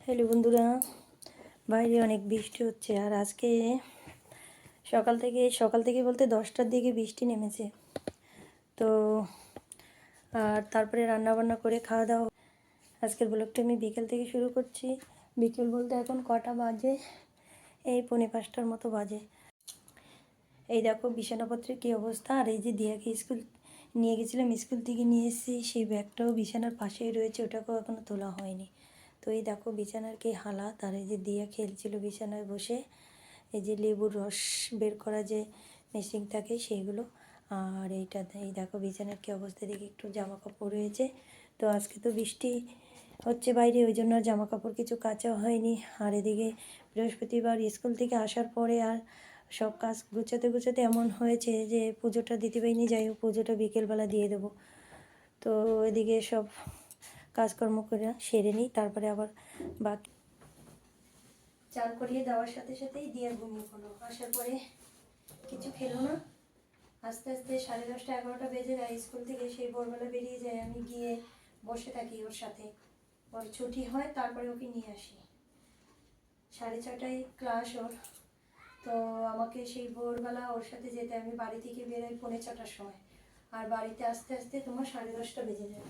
Hello বন্ধুরা, বাইরে অনেক বৃষ্টি হচ্ছে আর আজকে সকাল থেকে সকাল থেকে বলতে দশটার দিকে বৃষ্টি নেমেছে। তো আর তারপরে রান্না বান্না করে খাওয়া দাওয়া আজকের ব্লগটা আমি বিকেল থেকে শুরু করছি। বিকেল বলতে এখন কটা বাজে? এই পৌনে পাঁচটার মতো বাজে। এই দেখো বিছানাপত্রের কী অবস্থা। আর এই যে দিয়াকে স্কুল নিয়ে গেছিলাম, স্কুল থেকে নিয়ে এসেছি, সেই ব্যাগটাও বিছানার পাশেই রয়েছে, ওটাকেও এখনও তোলা হয়নি। তো এই দেখো বিছানার কি হালাত আর এই যে দিয়া খেলছিল বিছানায় বসে। এই যে লেবুর রস বের করা যে মেশিন থাকে সেইগুলো আর এইটা এই দেখো বিছানার কি অবস্থা? দেখে একটু জামা কাপড় রয়েছে। তো আজকে তো বৃষ্টি হচ্ছে বাইরে, ওই জন্য আর জামা কাপড় কিছু কাচা হয়নি। আর এদিকে বৃহস্পতিবার স্কুল থেকে আসার পরে আর সব কাজ গুছাতে গুছাতে এমন হয়েছে যে পুজোটা দিতে পারিনি। যাই হোক, পুজোটা বিকেলবেলা দিয়ে দেবো। তো এদিকে সব কাজকর্ম করে সেরে নিই, তারপরে আবার বাকি চান করিয়ে দেওয়ার সাথে সাথেই দিয়ে ঘুমিয়ে পড়ল। আসার পরে কিছু খেলো না। আস্তে আস্তে সাড়ে দশটা এগারোটা বেজে যায়, স্কুল থেকে সেই ভোরবেলা বেরিয়ে যায়। আমি গিয়ে বসে থাকি ওর সাথে। ওর ছুটি হয়, তারপরে ওকে নিয়ে আসি। সাড়ে ছটায় ক্লাস ওর। তো আমাকে সেই ভোরবেলা ওর সাথে যেতে আমি বাড়ি থেকে বেরোই পৌনে ছটার সময়। আর বাড়িতে আস্তে আস্তে তোমার সাড়ে দশটা বেজে যায়।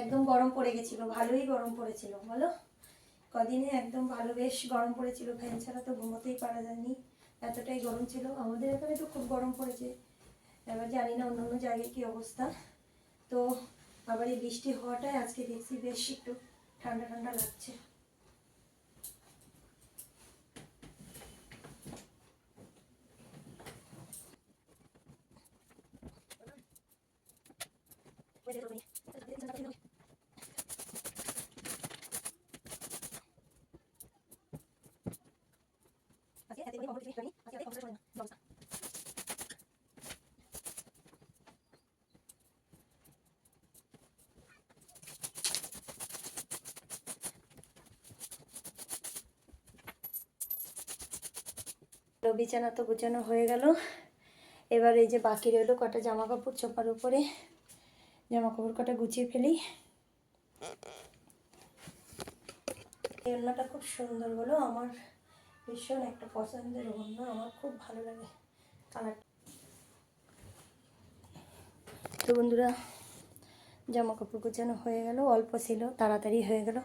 একদম গরম পড়ে গেছিল, ভালোই গরম পড়েছিল, বলো? কদিনে একদম ভালো, বেশ গরম পড়েছিল, ফ্যান ছাড়া তো ঘুমোতেই পারা যায়নি, এতটাই গরম ছিল। আমাদের এখানে তো খুব গরম পড়েছে, এবার জানি না অন্য অন্য জায়গায় কী অবস্থা। তো আবার এই বৃষ্টি হওয়াটাই আজকে দেখছি বেশ একটু ঠান্ডা ঠান্ডা লাগছে। তো বিছানা তো গুছানো হয়ে গেল। এবার এই যে বাকি রইল কটা জামা কাপড় চোপার উপরে। জামা কাপড় কটা গুছিয়ে ফেলি। এই ওড়নাটা খুব সুন্দর বলো আমার ভীষণ একটা পছন্দের ওড়না। আমার খুব ভালো লাগে কালার। তো বন্ধুরা জামা কাপড় গোছানো হয়ে গেল। অল্প ছিল, তাড়াতাড়ি হয়ে গেল।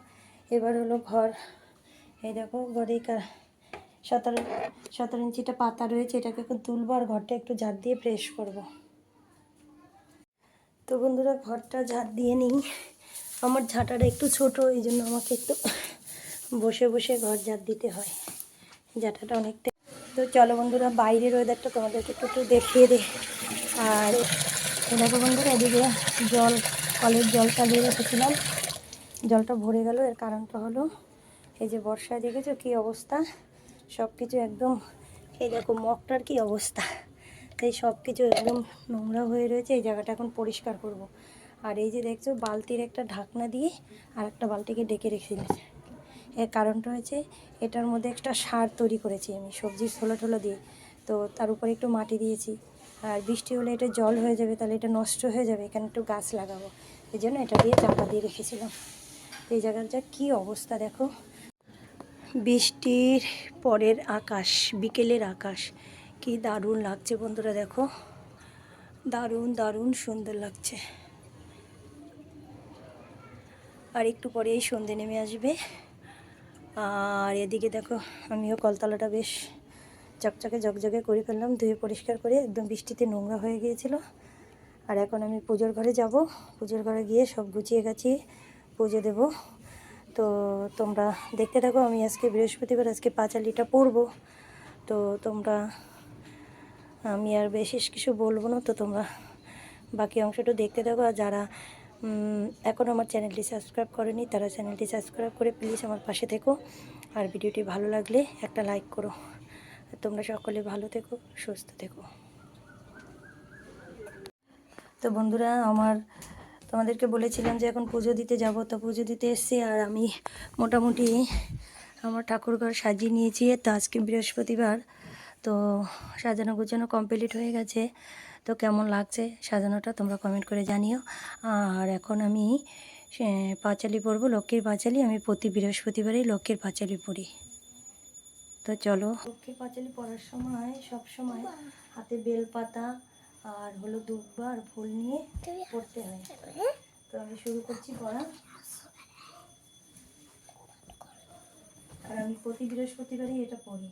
এবার হলো ঘর। এই দেখো ঘরে সতেরো সতেরো ইঞ্চিটা পাতা রয়েছে, এটাকে একটু তুলবো আর ঘরটা একটু ঝাড় দিয়ে ফ্রেশ করব। তো বন্ধুরা, ঘরটা ঝাড় দিয়ে নিই। আমার ঝাঁটাটা একটু ছোট, এই জন্য আমাকে একটু বসে বসে ঘর ঝাড় দিতে হয়। ঝাঁটাটা অনেকটা তো চলো বন্ধুরা, বাইরের ওয়েদারটা তোমাদেরকে একটু একটু দেখিয়ে দে আর দেখো বন্ধুরা, এদিকে জল, কলের জলটা দিয়ে রেখেছিলাম জলটা ভরে গেল, এর কারণটা হলো এই যে বর্ষায় দেখেছ কী অবস্থা? সব কিছু একদম, এই দেখো মগটার কি অবস্থা? তাই সব কিছু একদম নোংরা হয়ে রয়েছে, এই জায়গাটা এখন পরিষ্কার করব। আর এই যে দেখছ, বালতির একটা ঢাকনা দিয়ে আর একটা বালতিকে ডেকে রেখেছিলাম এর কারণটা হয়েছে এটার মধ্যে একটা সার তৈরি করেছি আমি, সবজির ছোলা টোলা দিয়ে। তো তার উপরে একটু মাটি দিয়েছি। আর বৃষ্টি হলে এটা জল হয়ে যাবে, তাহলে এটা নষ্ট হয়ে যাবে, এখানে একটু গাছ লাগাবো। এই জন্য এটা দিয়ে চাপা দিয়ে রেখেছিলাম। এই জায়গার যা কী অবস্থা দেখো? বৃষ্টির পরের আকাশ, বিকেলের আকাশ। কি দারুণ লাগছে বন্ধুরা, দেখো। দারুণ দারুণ সুন্দর লাগছে। আর একটু পরেই সন্ধে নেমে আসবে। আর এদিকে দেখো, আমিও কলতলাটা বেশ চকচকে জকজকে করে ফেললাম, ধুয়ে পরিষ্কার করে একদম বৃষ্টিতে নোংরা হয়ে গিয়েছিল। আর এখন আমি পুজোর ঘরে যাব। পুজোর ঘরে গিয়ে সব গুছিয়ে গাছিয়ে পুজো দেবো। তো তোমরা দেখতে থাকো, আমি আজকে বৃহস্পতিবার, আজকে পাঁচালিটা পড়ব। তো তোমরা, আমি আর বিশেষ কিছু বলব না, তো তোমরা বাকি অংশটা দেখতে থাকো। আর যারা এখন আমার চ্যানেলটি সাবস্ক্রাইব করেনি, তারা চ্যানেলটি সাবস্ক্রাইব করে প্লিজ আমার পাশে থেকো। আর ভিডিওটি ভালো লাগলে একটা লাইক করো। তোমরা সকলে ভালো থেকো, সুস্থ থেকো। তো বন্ধুরা, আমার তোমাদেরকে বলেছিলাম যে এখন পুজো দিতে যাব, তো পুজো দিতে এসেছি আর আমি মোটামুটি আমার ঠাকুরঘর সাজিয়ে নিয়েছি। তো আজকে বৃহস্পতিবার, তো সাজানো গোছানো কমপ্লিট হয়ে গেছে। তো কেমন লাগছে সাজানোটা তোমরা কমেন্ট করে জানিও। আর এখন আমি পাঁচালি পরবো, লক্ষ্মীর পাঁচালি। আমি প্রতি বৃহস্পতিবারই লক্ষ্মীর পাঁচালি পড়ি তো চলো। লক্ষ্মীর পাঁচালি পড়ার সময় সব সময় হাতে বেলপাতা আর হলো দুব্বা আর ফুল নিয়ে পড়তে হয়। তো আমি শুরু করছি পড়া। আর আমি প্রতি বৃহস্পতিবারই এটা পড়ি।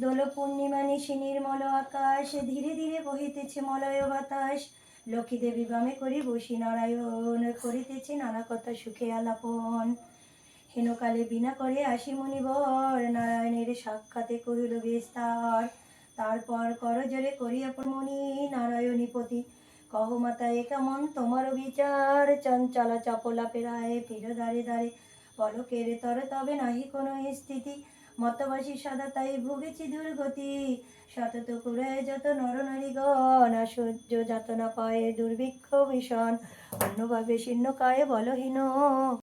দোল পূর্ণিমা নিশি নির্মল আকাশ, ধীরে ধীরে বহিতেছে মলয় বাতাস। লক্ষ্মী দেবী বামে করি বসি নারায়ণ করিতেছে নানা কথা সুখে আলাপন। হেনকালে বিনা করে আসি মণিবর নারায়ণের সাক্ষাতে কহিল বিস্তার। তারপর করজরে করিয়া মণি নারায়ণীপতি কহ মাতা, এ কেমন তোমার বিচার? চঞ্চলা চপলা পেরায় ফির দাঁড়ে দাঁড়ে পলকের তর তবে নাহি কোনো স্থিতি। মতবাসী সদা তাই ভুগেছি দুর্গতি। সতত করে যত নরনারীগণ সহ্য যাতনা পায়ে দুর্ভিক্ষ ভীষণ। অন্যভাবে শীর্ণ কায়ে বলহীন।